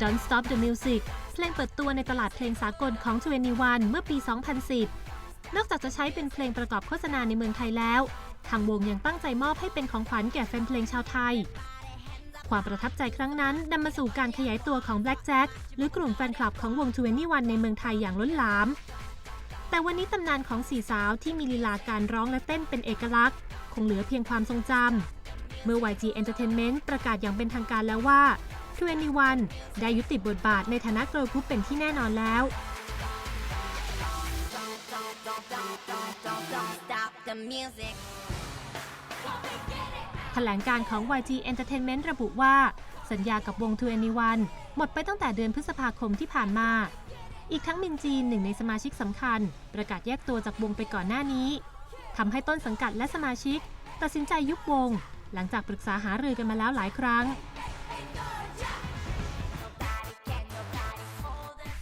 Don't Stop the Music เพลงเปิดตัวในตลาดเพลงสากลของ21เมื่อปี 2010 นอกจากจะใช้เป็นเพลงประกอบโฆษณาในเมืองไทยแล้ว ทางวงยังตั้งใจมอบให้เป็นของขวัญแก่แฟนเพลงชาวไทย ความประทับใจครั้งนั้นนำมาสู่การขยายตัวของ Black Jack หรือกลุ่มแฟนคลับของวง21ในเมืองไทยอย่างล้นหลาม แต่วันนี้ตำนานของสี่สาวที่มีลีลาการร้องและเต้นเป็นเอกลักษณ์ คงเหลือเพียงความทรงจำเมื่อ YG Entertainment ประกาศอย่างเป็นทางการแล้วว่า 21 ได้ยุติบทบาทในฐานะเกิร์ลกรุ๊ปเป็นที่แน่นอนแล้ว Stop the music. แถลงการของ YG Entertainment ระบุว่า สัญญากับวง 21 หมดไปตั้งแต่เดือนพฤษภาคมที่ผ่านมา อีกทั้งมินจีนหนึ่งในสมาชิกสำคัญ ประกาศแยกตัวจากวงไปก่อนหน้านี้ทำให้ต้นสังกัดและสมาชิก ตัดสินใจยุบวง หลังจากปรึกษาหารือกันมาแล้วหลายครั้ง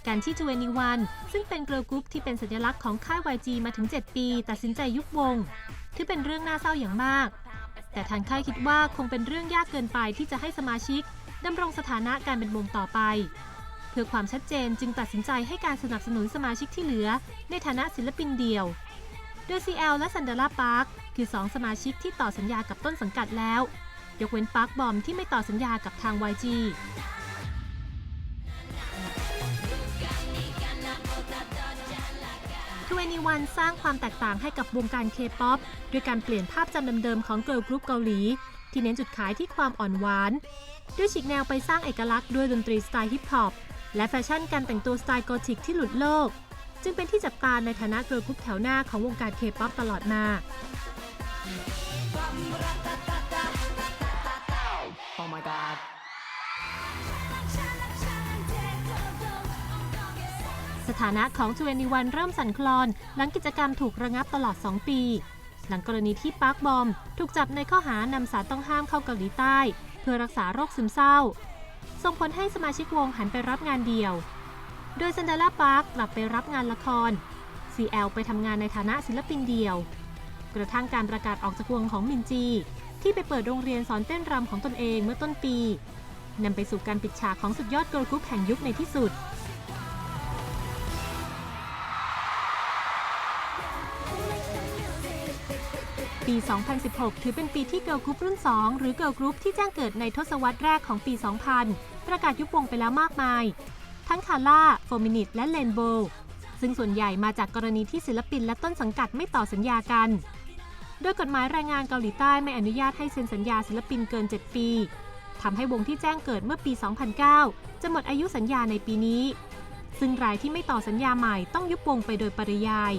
การที่21ซึ่งเป็นเกิร์ลกรุ๊ปที่เป็นสัญลักษณ์ของค่าย YG มาถึง 7 ปี ตัดสินใจยุบวง ถือเป็นเรื่องน่าเศร้าอย่างมาก แต่ทางค่ายคิดว่าคงเป็นเรื่องยากเกินไปที่จะให้สมาชิกดำรงสถานะการเป็นวงต่อไป เพื่อความชัดเจนจึงตัดสินใจให้การสนับสนุนสมาชิกที่เหลือ ในฐานะศิลปินเดี่ยวโดย CL และซันเดอร่าปาร์คคือ 2 สมาชิกที่ต่อสัญญากับต้นสังกัดแล้ว ยกเว้นปาร์คบอมที่ไม่ต่อสัญญากับทาง YG 21 สร้างความแตกต่างให้กับวงการเคป๊อปด้วยการเปลี่ยนภาพจำเดิมๆของเกิร์ลกรุ๊ปเกาหลี ที่เน้นจุดขายที่ความอ่อนหวาน ด้วยฉีกแนวไปสร้างเอกลักษณ์ด้วยดนตรีสไตล์ฮิปฮอปและแฟชั่นการแต่งตัวสไตล์โกธิกที่หลุดโลก จึงเป็นที่จับตาในฐานะเกิร์ลกรุ๊ปแถวหน้าของวงการเคป๊อปตลอดมา Oh my god. สถานะของ21เริ่มสั่นคลอน หลังกิจกรรมถูกระงับตลอด 2 ปี หลังกรณีที่ปาร์คบอม ถูกจับในข้อหานำสารต้องห้ามเข้าเกาหลีใต้ เพื่อรักษาโรคซึมเศร้า ส่งผลให้สมาชิกวงหันไปรับงานเดี่ยว โดยซันดาร่าปาร์คกลับไปรับงานละคร CL ไปทำงานในฐานะศิลปินเดี่ยว กระทั่งการประกาศออกจากวงของมินจี ที่ไปเปิดโรงเรียนสอนเต้นรำของตนเองเมื่อต้นปีนำไปสู่การปิดฉากของสุดยอดเกิร์ลกรุ๊ปแห่งยุคในที่สุด ปี 2016 ถือเป็นปีที่เกิร์ลกรุ๊ปรุ่น 2 หรือเกิร์ลกรุ๊ปที่แจ้งเกิดในทศวรรษแรกของปี 2000 ประกาศยุบวงไปแล้วมากมาย ทั้งคาร่าโฟมินิตและเลนโบซึ่งส่วนใหญ่มาจากกรณีที่ศิลปินและต้นสังกัดไม่ต่อสัญญากัน โดยกฎหมายแรงงานเกาหลีใต้ไม่อนุญาตให้เซ็นสัญญาศิลปินเกิน 7 ปีทำให้วงที่แจ้งเกิดเมื่อปี 2009 จะหมดอายุสัญญาในปีนี้ ซึ่งรายที่ไม่ต่อสัญญาใหม่ต้องยุบวงไปโดยปริยาย